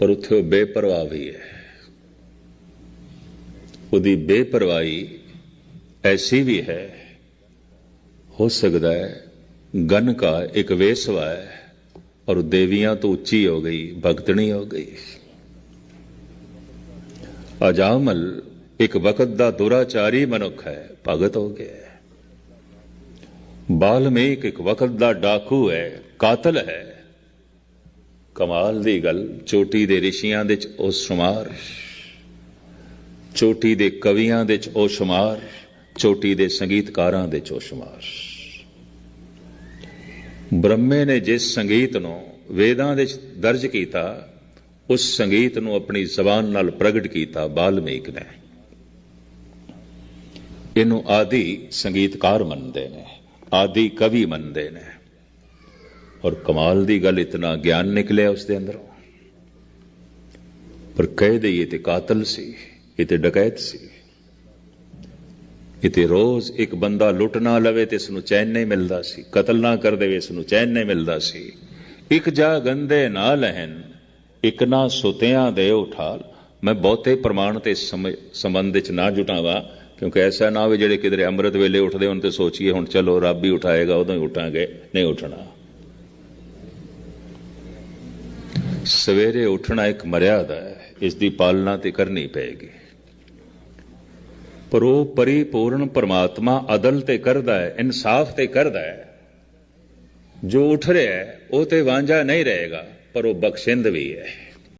ਪਰ ਉੱਥੇ ਉਹ ਬੇਪਰਵਾਹ ਵੀ ਹੈ। ਉਹਦੀ ਬੇਪਰਵਾਹੀ ਐਸੀ ਵੀ ਹੈ, ਹੋ ਸਕਦਾ ਹੈ ਗਨ ਕਾ ਇੱਕ ਵੇਸਵਾ ਹੈ ਔਰ ਦੇਵੀਆਂ ਤੋਂ ਉੱਚੀ ਹੋ ਗਈ, ਭਗਤਣੀ ਹੋ ਗਈ। ਅਜਾਮਲ ਇੱਕ ਵਕਤ ਦਾ ਦੁਰਾਚਾਰੀ ਮਨੁੱਖ ਹੈ, ਭਗਤ ਹੋ ਗਿਆ ਬਾਲਮੇਕ ਬਾਲਮੀਕ ਇੱਕ ਵਕਤ ਦਾ ਡਾਕੂ ਹੈ, ਕਾਤਲ ਹੈ। ਕਮਾਲ ਦੀ ਗੱਲ, ਚੋਟੀ ਦੇ ਰਿਸ਼ੀਆਂ ਦੇ ਚ ਉਹ ਸ਼ੁਮਾਰ, ਚੋਟੀ ਦੇ ਕਵੀਆਂ ਦੇ ਚ ਉਹ ਸ਼ੁਮਾਰ, ਚੋਟੀ ਦੇ ਸੰਗੀਤਕਾਰਾਂ ਦੇ ਚ ਉਹ ਸ਼ੁਮਾਰ। ਬ੍ਰਹਮੇ ਨੇ ਜਿਸ ਸੰਗੀਤ ਨੂੰ ਵੇਦਾਂ ਦੇ ਦਰਜ ਕੀਤਾ, ਉਸ ਸੰਗੀਤ ਨੂੰ ਆਪਣੀ ਜ਼ਬਾਨ ਨਾਲ ਪ੍ਰਗਟ ਕੀਤਾ ਬਾਲਮੀਕ ਨੇ। ਇਹਨੂੰ ਆਦੀ ਸੰਗੀਤਕਾਰ ਮੰਨਦੇ ਨੇ, ਆਦੀ ਕਵੀ ਮੰਨਦੇ ਨੇ। ਔਰ ਕਮਾਲ ਦੀ ਗੱਲ ਇਤਨਾ ਗਿਆਨ ਨਿਕਲਿਆ ਉਸ ਦੇ ਅੰਦਰੋਂ। ਪਰ ਕਹਿ ਦਈਏ ਤੇ ਕਾਤਲ ਸੀ, ਇਹ ਤੇ ਡਕੈਤ ਸੀ। ਇਹ ਤੇ ਰੋਜ਼ ਇੱਕ ਬੰਦਾ ਲੁੱਟ ਨਾ ਲਵੇ ਤੇ ਇਸ ਨੂੰ ਚੈਨ ਨਹੀਂ ਮਿਲਦਾ ਸੀ। ਕਤਲ ਨਾ ਕਰ ਦੇਵੇ, ਇਸ ਨੂੰ ਚੈਨ ਨਹੀਂ ਮਿਲਦਾ ਸੀ। ਇੱਕ ਜਾ ਗੰਦੇ ਨਾ ਲਹਿਨ ਇੱਕ ਨਾ ਸੁਤਿਆਂ ਦੇ ਉਠਾਲ। ਮੈਂ ਬਹੁਤੇ ਪ੍ਰਮਾਣ ਤੇ ਇਸ ਸੰਬੰਧ ਵਿੱਚ ਨਾ ਜੁਟਾਵਾਂ, ਕਿਉਂਕਿ ਐਸਾ ਨਾ ਹੋਵੇ ਜਿਹੜੇ ਕਿਧਰੇ ਅੰਮ੍ਰਿਤ ਵੇਲੇ ਉੱਠਦੇ ਹੁਣ ਤੇ ਸੋਚੀਏ, ਹੁਣ ਚਲੋ ਰੱਬ ਹੀ ਉਠਾਏਗਾ, ਉਦੋਂ ਹੀ ਉਠਾਂਗੇ, ਨਹੀਂ ਉੱਠਣਾ। ਸਵੇਰੇ ਉੱਠਣਾ ਇੱਕ ਮਰਿਆਦਾ ਹੈ, ਇਸ ਦੀ ਪਾਲਣਾ ਤੇ ਕਰਨੀ ਪਏਗੀ। ਪਰ ਉਹ ਪਰਿਪੂਰਨ ਪਰਮਾਤਮਾ ਅਦਲ ਤੇ ਕਰਦਾ ਹੈ, ਇਨਸਾਫ ਤੇ ਕਰਦਾ ਹੈ। ਜੋ ਉੱਠ ਰਿਹਾ ਹੈ, ਉਹ ਤੇ ਵਾਂਝਾ ਨਹੀਂ ਰਹੇਗਾ, ਪਰ ਉਹ ਬਖਸ਼ਿੰਦ ਵੀ ਹੈ।